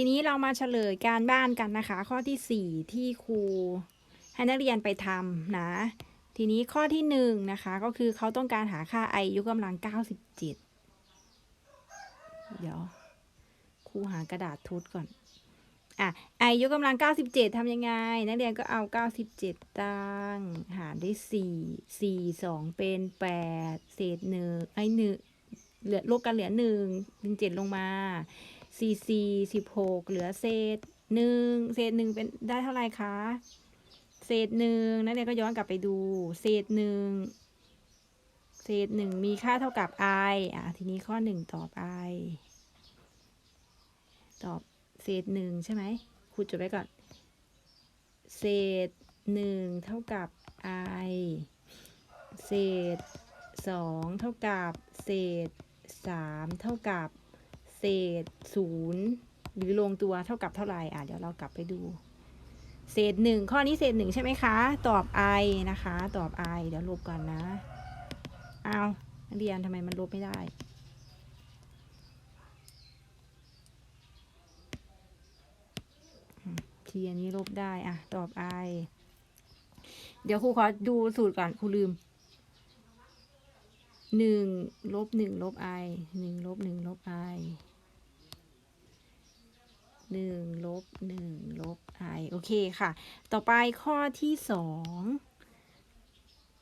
ทีนี้เรามาเฉลยการบ้านกันนะคะ ข้อที่ 4 ที่ครูให้นักเรียนไปทำนะ ทีนี้ข้อที่1นงนะคะก็คือเขาต้องการหาค่า i ยกกำลัง 97 เดี๋ยวครูหากระดาษทุดก่อนอะ i ยกกำลัง 97ทำยังไง นักเรียนก็เอา 97 ตั้ง หารด้วย 4 4 2 เป็น 8 เศษหนึ่งไอ้หนึ่งเหลือลบกันเหลือหนึ่งดึงเจ็ดลงมา สี่สี่สิบหกเหลือเศษหนึ่งเศษหนึ่งเป็นได้เท่าไหร่คะ เศษหนึ่งนักเรียนก็ย้อนกลับไปดู เศษหนึ่งเศษหนึ่งมีค่าเท่ากับ i อะทีนี้ข้อหนึ่งตอบ i ตอบเศษหนึ่งใช่ไหมครูจดไว้ก่อน เศษหนึ่งเท่ากับ i เศษสองเท่ากับ เศษสามเท่ากับ เศษศูนย์หรือลงตัวเท่ากับเท่าไหร่อะเดี๋ยวเรากลับไปดู เศษหนึ่งข้อนี้เศษหนึ่งใช่ไหมคะ ตอบ i นะคะ ตอบ i เดี๋ยวลบก่อนนะเอานักเรียนทำไมมันลบไม่ได้ทีอันนี้ลบได้อะ ตอบ i เดี๋ยวครูขอดูสูตรก่อนครูลืมหนึ่งลบหนึ่งลบ i หนึ่งลบหนึ่งลบ i หนึ่งลบหนึ่งลบ i โอเคค่ะ ต่อไปข้อที่สอง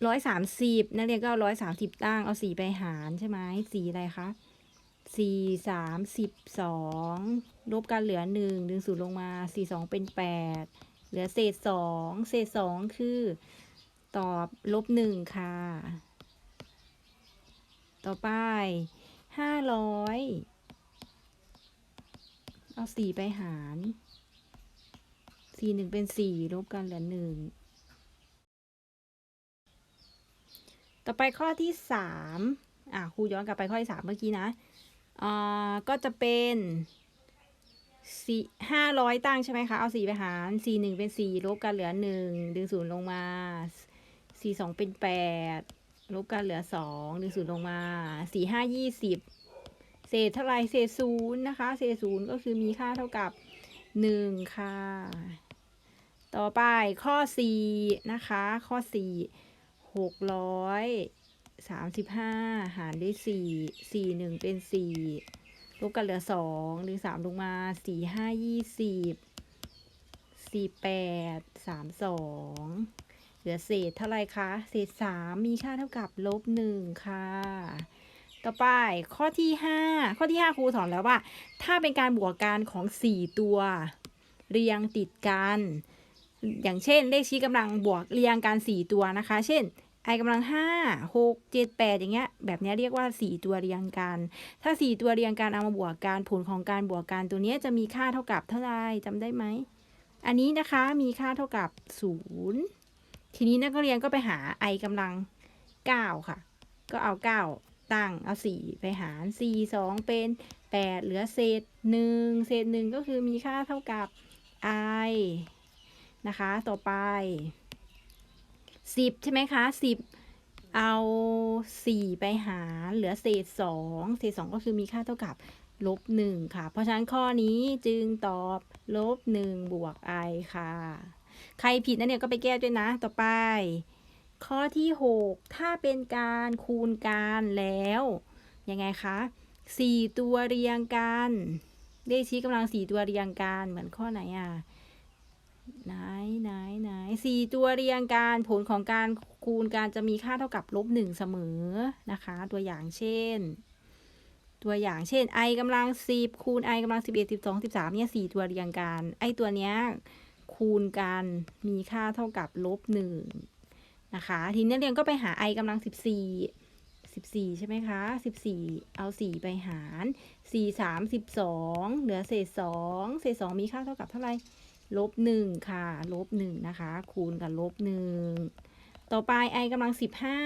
ร้อยสามสิบนักเรียนก็เอาร้อยสามสิบตั้ง เอาสี่ไปหารใช่ไหมสี่อะไรคะสี่สามสิบสองลบกันเหลือหนึ่งดึงศูนย์ลงมาสี่สองเป็นแปดเหลือเศษสองเศษสองคือตอบลบหนึ่งค่ะ ต่อไปห้าร้อย เอาสี่ไปหารสี่หนึ่งเป็นสี่ลบกันเหลือหนึ่งต่อไปข้อที่สามอะครูย้อนกลับไปข้อที่สามเมื่อกี้นะอ่าก็จะเป็นสี่ห้าร้อยตั้งใช่ไหมคะ เอาสี่ไปหารสี่หนึ่งเป็นสี่ลบกันเหลือหนึ่งดึงศูนย์ลงมาสี่สองเป็นแปดลบกันเหลือสองดึงศูนย์ลงมาสี่ห้ายี่สิบ เศษเท่าไรเศษศูนย์นะคะ เศษศูนย์ก็คือมีค่าเท่ากับหนึ่งค่ะ ต่อไปข้อสี่นะคะ ข้อสี่หกร้อยสามสิบห้าหารด้วยสี่สี่หนึ่งเป็นสี่ลบกันเหลือสองดึงสามลงมาสี่ห้ายี่สิบสี่แปดสามสองเหลือเศษเท่าไรคะ เศษสามมีค่าเท่ากับลบหนึ่งค่ะ ต่อไปข้อที่ห้าข้อที่ห้าครูสอนแล้วว่า ถ้าเป็นการบวกกันของสี่ตัว เรียงติดกัน อย่างเช่น เลขชี้กำลังบวกเรียงกันสี่ตัวนะคะ เช่น i กำลังห้าหกเจ็ดแปดอย่างเงี้ย แบบเนี้ยเรียกว่าสี่ตัวเรียงกัน ถ้าสี่ตัวเรียงกันเอามาบวกกัน ผลของการบวกกันตัวเนี้ยจะมีค่าเท่ากับเท่าไรจำได้ไหม อันนี้นะคะมีค่าเท่ากับศูนย์ทีนี้นักเรียนก็ไปหา i กำลัง 9 ค่ะ ก็เอา 9 ตั้งเอา 4 ไปหาร 4 2 เป็น 8 เหลือเศษ 1 เศษ 1 ก็คือมีค่าเท่ากับ i นะคะ ต่อไป 10 ใช่ไหมคะ 10 เอา 4 ไปหารเหลือเศษ 2 เศษ 2 ก็คือมีค่าเท่ากับลบ 1 ค่ะ เพราะฉะนั้นข้อนี้จึงตอบลบ 1 บวก i ค่ะ ใครผิดนั่นเนี่ยก็ไปแก้ด้วยนะ ต่อไป ข้อที่ 6 ถ้าเป็นการคูณกันแล้ว ยังไงคะสี่ตัวเรียงกันเลขชี้กำลังสี่ตัวเรียงกันเหมือนข้อไหนอะไหนไหนไหนสี่ตัวเรียงกันผลของการคูณกันจะมีค่าเท่ากับลบหนึ่งเสมอนะคะ ตัวอย่างเช่น ตัวอย่างเช่น i กำลังสิบคูณ i กำลังสิบเอ็ดสิบสองสิบสามเนี่ยสี่ตัวเรียงกันไอตัวเนี้ยคูณกันมีค่าเท่ากับลบหนึ่ง นะคะ ทีนี้นักเรียนก็ไปหา i กำลังสิบสี่สิบสี่ใช่ไหมคะสิบสี่เอาสี่ไปหารสี่สามสิบสองเหลือเศษสองเศษสองมีค่าเท่ากับเท่าไหร่ ลบหนึ่งค่ะ ลบหนึ่งนะคะ คูณกับลบหนึ่งต่อไป i กำลังสิบห้า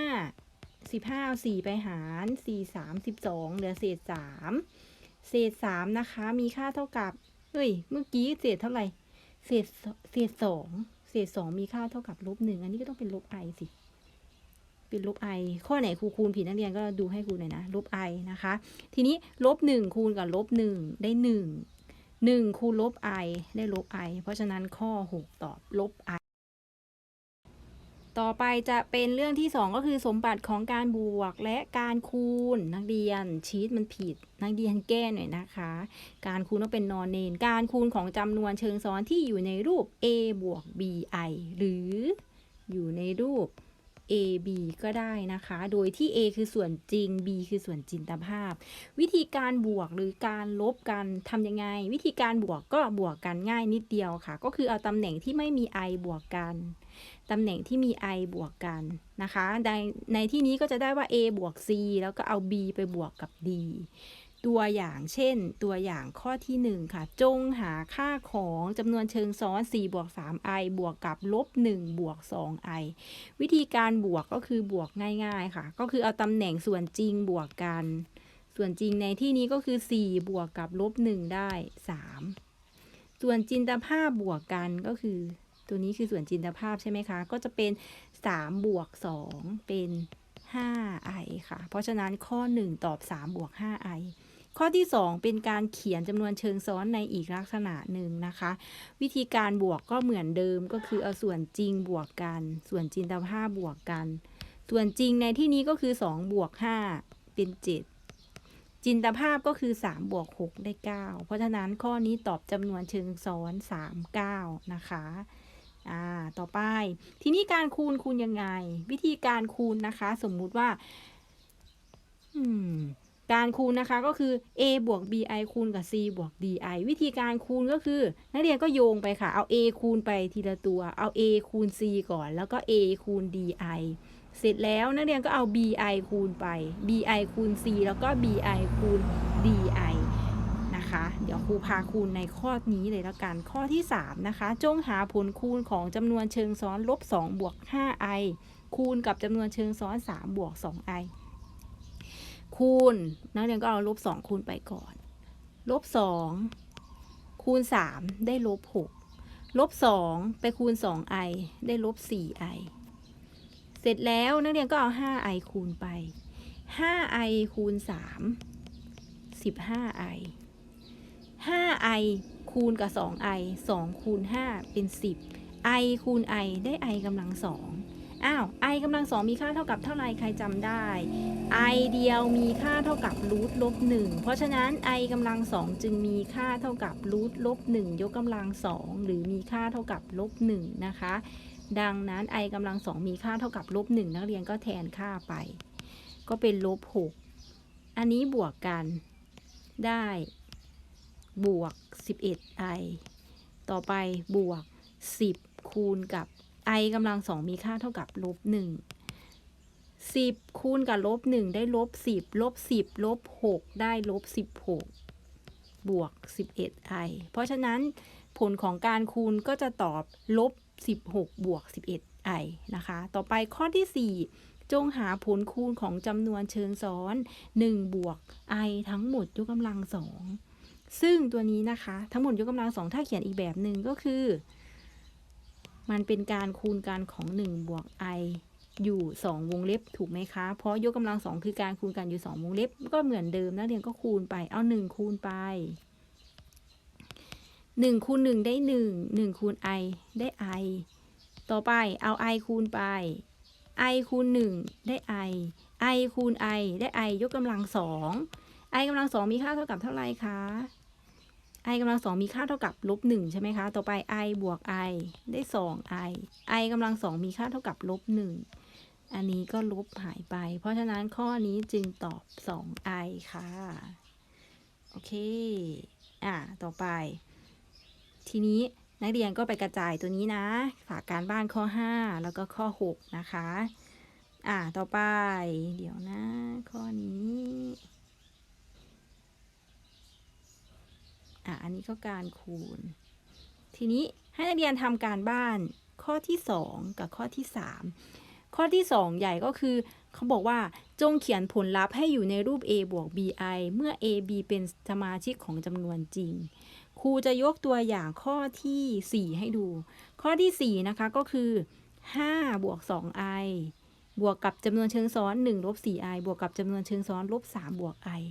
สิบห้าเอาสี่ไปหารสี่สามสิบสองเหลือเศษสามเศษสามนะคะ มีค่าเท่ากับ เฮ้ย เมื่อกี้เศษเท่าไหร่ เศษ เศษสอง เศษสองมีค่าเท่ากับลบหนึ่งอันนี้ก็ต้องเป็นลบไอสิ เป็นลบไอข้อไหนครูคูณผิดนักเรียนก็ดูให้ครูหน่อยนะลบไอนะคะ ทีนี้ลบหนึ่งคูณกับลบหนึ่งได้หนึ่งหนึ่งคูณลบ i ได้ลบ i เพราะฉะนั้นข้อหกตอบลบ i ต่อไปจะเป็นเรื่องที่ 2 ก็คือสมบัติของการบวกและการคูณนักเรียนชีตมันผิด นักเรียนแก้หน่อยนะคะ การคูณต้องเป็นนอนเนน การคูณของจำนวนเชิงซ้อนที่อยู่ในรูป a บวก bi หรืออยู่ในรูป ab ก็ได้นะคะ โดยที่ a คือส่วนจริง b คือส่วนจินตภาพ วิธีการบวกหรือการลบกันทำยังไง วิธีการบวกก็บวกกันง่ายนิดเดียวค่ะ ก็คือเอาตำแหน่งที่ไม่มี i บวกกัน ตำแหน่งที่มี i บวกกันนะคะในในที่นี้ก็จะได้ว่า a บวก c แล้วก็เอา b ไปบวกกับ d ตัวอย่างเช่น ตัวอย่างข้อที่ 1 ค่ะ จงหาค่าของจำนวนเชิงซ้อน 4 บวก 3i บวกกับลบ 1 บวก 2i วิธีการบวกก็คือบวกง่ายๆค่ะ ก็คือเอาตำแหน่งส่วนจริงบวกกัน ส่วนจริงในที่นี้ก็คือ 4 บวกกับลบ 1 ได้ 3 ส่วนจินตภาพบวกกันก็คือ ตัวนี้คือส่วนจินตภาพใช่ไหมคะ ก็จะเป็น 3 บวก 2 เป็น 5i ค่ะ เพราะฉะนั้นข้อ 1 ตอบ 3 บวก 5i ข้อที่ 2 เป็นการเขียนจำนวนเชิงซ้อนในอีกลักษณะหนึ่งนะคะ วิธีการบวกก็เหมือนเดิมก็คือเอาส่วนจริงบวกกัน ส่วนจินตภาพบวกกัน ส่วนจริงในที่นี้ก็คือ 2 บวก 5 เป็น 7 จินตภาพก็คือ 3 บวก 6 ได้ 9 เพราะฉะนั้นข้อนี้ตอบจำนวนเชิงซ้อน 3 9 นะคะ อ่าต่อไป ทีนี้การคูณคูณยังไง วิธีการคูณนะคะ สมมุติว่าอืมการคูณนะคะก็คือ a บวก bi คูณกับ c บวก di วิธีการคูณก็คือ นักเรียนก็โยงไปค่ะ เอา a คูณไปทีละตัว เอา a คูณ c ก่อน แล้วก็ a คูณ di เสร็จแล้วนักเรียนก็เอา bi คูณไป bi คูณ c แล้วก็ bi คูณ di เดี๋ยวครูพาคูณในข้อนี้เลยแล้วกัน ข้อที่ 3 นะคะ จงหาผลคูณของจำนวนเชิงซ้อนลบ2บวก 5i คูณกับจำนวนเชิงซ้อน 3 บวก 2i คูณ นักเรียนก็เอาลบ 2 คูณไปก่อน ลบ 2 คูณ 3 ได้ลบ 6 ลบ 2 ไปคูณ 2i ได้ลบ 4i เสร็จแล้วนักเรียนก็เอา 5i คูณไป 5i คูณ 3 15i 5i คูณกับ 2i 2คูณ5เป็น 10 i คูณ i ได้ i กำลังสองอ้าว i กำลังสองมีค่าเท่ากับเท่าไรใครจำได้ i เดียวมีค่าเท่ากับรูทลบหนึ่งเพราะฉะนั้น i กำลังสองจึงมีค่าเท่ากับรูทลบหนึ่งยกกำลังสองหรือมีค่าเท่ากับลบหนึ่งนะคะ ดังนั้น i กำลังสองมีค่าเท่ากับลบหนึ่งนักเรียนก็แทนค่าไป ก็เป็นลบหกอันนี้บวกกันได้ บวก 11i ต่อไปบวก 10 คูณกับ i กำลังสองมีค่าเท่ากับลบ1 10คูณกับลบ1ได้ลบ10ลบ10ลบ6ได้ลบ16บวก 11i เพราะฉะนั้นผลของการคูณก็จะตอบลบ16บวก 11i นะคะ ต่อไปข้อที่4จงหาผลคูณของจำนวนเชิงซ้อน1บวก i ทั้งหมดยกกำลังสอง ซึ่งตัวนี้นะคะ ทั้งหมดยกกำลังสองถ้าเขียนอีกแบบหนึ่งก็คือ มันเป็นการคูณกันของ1บวก i อยู่ 2 วงเล็บถูกไหมคะ เพราะยกกำลังสองคือการคูณกันอยู่ 2 วงเล็บ ก็เหมือนเดิมนักเรียนก็คูณไปเอา 1 คูณไป 1 คูณ 1 ได้ 1 1 คูณ i ได้ i ต่อไปเอา i คูณไป i คูณ 1 ได้ i i คูณ i ได้ i ยกกำลังสอง i กำลังสองมีค่าเท่ากับเท่าไรคะ i กำลังสองมีค่าเท่ากับลบหนึ่งใช่ไหมคะ ต่อไป i บวก i ได้สอง i i กำลังสองมีค่าเท่ากับลบหนึ่งอันนี้ก็ลบหายไป เพราะฉะนั้นข้อนี้จึงตอบ 2i ค่ะ โอเค อะ ต่อไป ทีนี้นักเรียนก็ไปกระจายตัวนี้นะ ฝากการบ้านข้อ 5 แล้วก็ข้อ 6 นะคะ อะต่อไป เดี๋ยวนะ ข้อนี้ อะอันนี้ก็การคูณ ทีนี้ให้นักเรียนทำการบ้านข้อที่ 2 กับข้อที่ 3 ข้อที่ 2 ใหญ่ก็คือ เขาบอกว่าจงเขียนผลลัพธ์ให้อยู่ในรูป a บวก bi เมื่อ a b เป็นสมาชิกของจำนวนจริง ครูจะยกตัวอย่างข้อที่ 4 ให้ดู ข้อที่ 4 นะคะก็คือ 5 บวก 2i บวกกับจำนวนเชิงซ้อน 1 ลบ 4i บวกกับจำนวนเชิงซ้อน ลบ 3 บวก i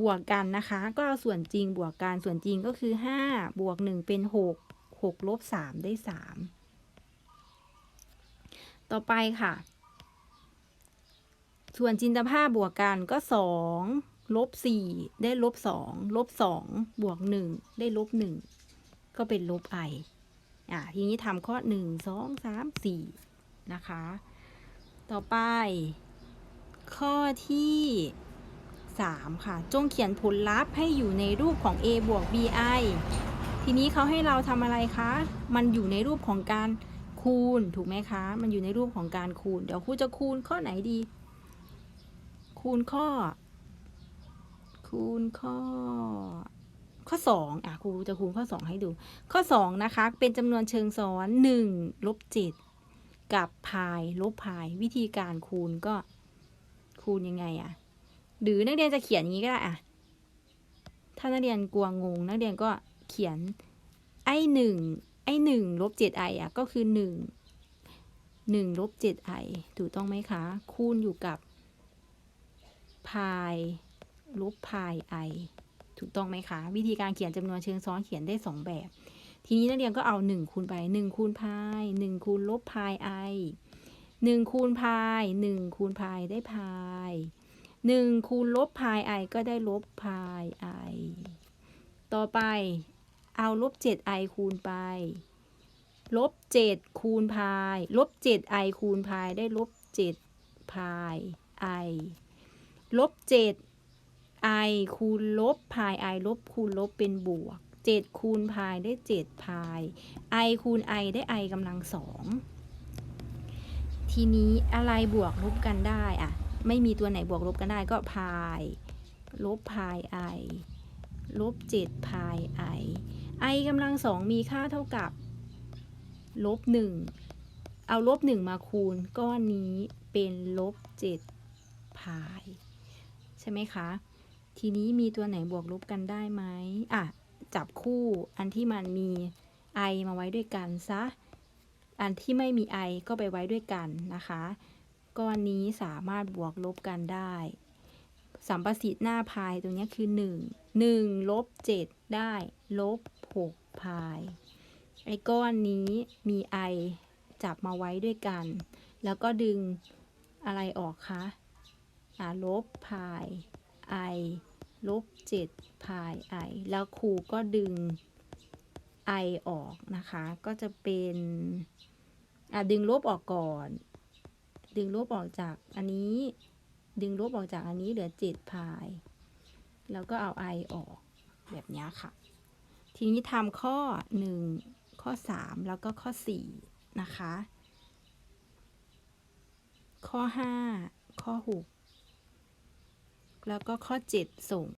บวกกันนะคะ ก็เอาส่วนจริงบวกกันส่วนจริงก็คือ 5 บวก 1 เป็น 6 6ลบ3ได้ 3 ต่อไปค่ะ ส่วนจินตภาพบวกกันก็ 2 ลบ 4 ได้ลบ 2 ลบ 2 บวก 1 ได้ลบ 1 ก็เป็นลบ i อะ ทีนี้ทำข้อ 1 2 3 4 นะคะ ต่อไป ข้อที่ 3 ค่ะ จงเขียนผลลัพธ์ให้อยู่ในรูปของ a บวก bi ทีนี้เขาให้เราทำอะไรคะ มันอยู่ในรูปของการคูณถูกไหมคะ มันอยู่ในรูปของการคูณ เดี๋ยวครูจะคูณข้อไหนดี คูณข้อ คูณข้อ ข้อ 2 อะครูจะคูณข้อ 2 ให้ดู ข้อ 2 นะคะ เป็นจำนวนเชิงซ้อน 1 ลบ 7 กับพายลบพาย วิธีการคูณก็คูณยังไงอะ หรือนักเรียนจะเขียนอย่างนี้ก็ได้อะถ้านักเรียนกลัวงง นักเรียนก็เขียนไอหนึ่งไอหนึ่งลบเจ็ดไออะก็คือหนึ่งหนึ่งลบเจ็ดไอถูกต้องไหมคะ คูณอยู่กับพายลบพายไอถูกต้องไหมคะ วิธีการเขียนจำนวนเชิงซ้อนเขียนได้สองแบบ ทีนี้นักเรียนก็เอาหนึ่งคูณไปหนึ่งคูณพายหนึ่งคูณลบพายไอหนึ่งคูณพายหนึ่งคูณพายได้พาย หนึ่งคูณลบพายไอก็ได้ลบพายไอต่อไปเอาลบเจ็ดไอคูณไป ลบเจ็ดคูณพาย ลบเจ็ดไอคูณพายได้ลบเจ็ดพายไอลบเจ็ดไอคูณลบพายไอลบคูณลบเป็นบวกเจ็ดคูณพายได้เจ็ดพายไอคูณไอได้ไอกำลังสอง ทีนี้อะไรบวกลบกันได้อะ ไม่มีตัวไหนบวกลบกันได้ก็พาย ลบพายไอลบเจ็ดพายไอไอกำลังสองมีค่าเท่ากับ ลบหนึ่งเอาลบหนึ่งมาคูณก้อนนี้เป็นลบเจ็ดพาย ใช่ไหมคะ ทีนี้มีตัวไหนบวกลบกันได้ไหมอะ จับคู่อันที่มันมี i มาไว้ด้วยกันซะ อันที่ไม่มี i ก็ไปไว้ด้วยกันนะคะ ก้อนนี้สามารถบวกลบกันได้ สัมประสิทธิ์หน้าพายตรงนี้คือ 1 1ลบ7ได้ลบ6พายไอ้ก้อนนี้มี i จับมาไว้ด้วยกัน แล้วก็ดึงอะไรออกคะอ่าลบพาย i ลบ7พาย i แล้วครูก็ดึง i ออกนะคะ ก็จะเป็นอะดึงลบออกก่อน ดึงลบออกจากอันนี้ ดึงลบออกจากอันนี้เหลือ7พายแล้วก็เอา i ออกแบบนี้ค่ะ ทีนี้ทำข้อ 1 ข้อ 3 แล้วก็ข้อ 4 นะคะ ข้อ 5 ข้อ 6 แล้วก็ข้อ 7 ส่ง